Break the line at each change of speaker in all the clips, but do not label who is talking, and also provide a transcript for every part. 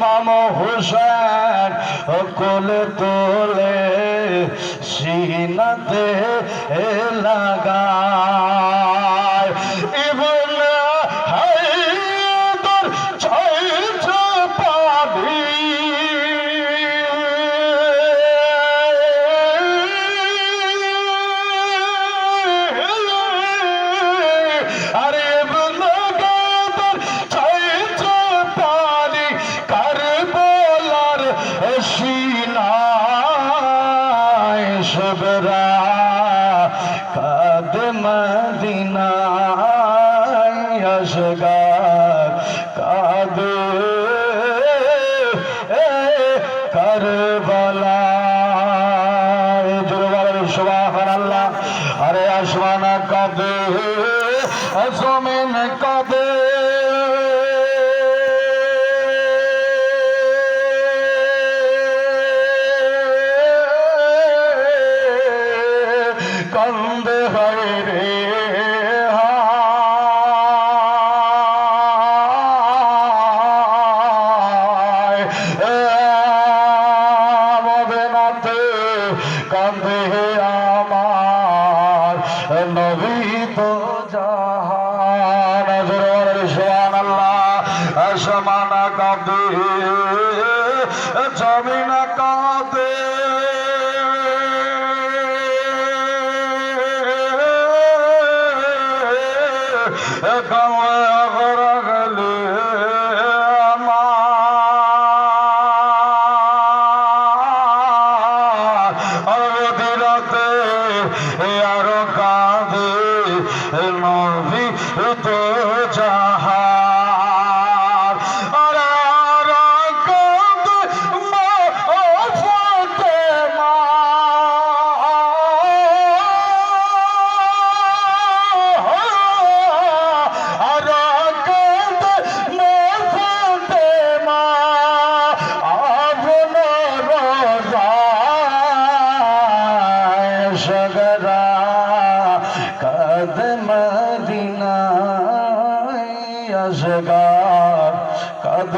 ইমাম হোসেন কোলে তোলে সিনাতে লাগায় সিনায় সবরা কাদ মদিনায় আসগার কাদ কারবালায় জোরবার সুবহানাল্লাহ আরে আসমান কাঁদে জমিন কাঁদে নবী জাহান সোহান আল্লাহ সমানা কাঁদে জমিনা কাঁদে। কামড়া নবী তো জাহার আসগার কদ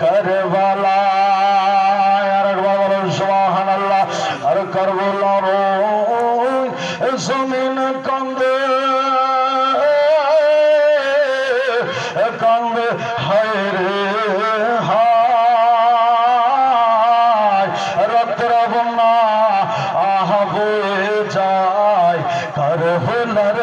করবালা আর একবার বলুন সুবহান আর করবলার জমিন কন্দে কান্দে হায় রে হায়। রক্তের বন্যা আহা যায় কার হলার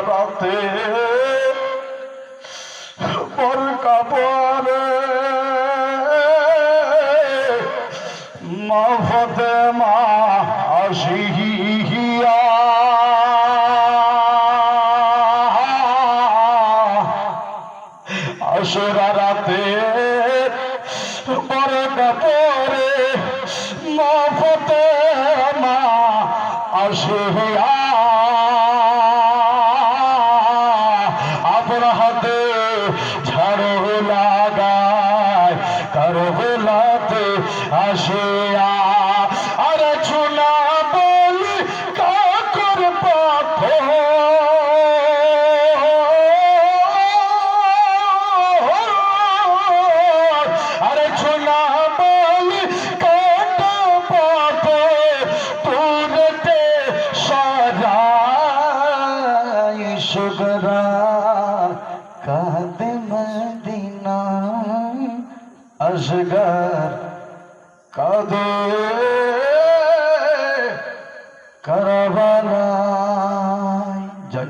রাতে পর কাপড়ে মফতে মফতে মা আসিয়া আপনার হাতে ঝাড়ু লাগায় করবলাতে আসিয়া আরে আসগার কাদে করা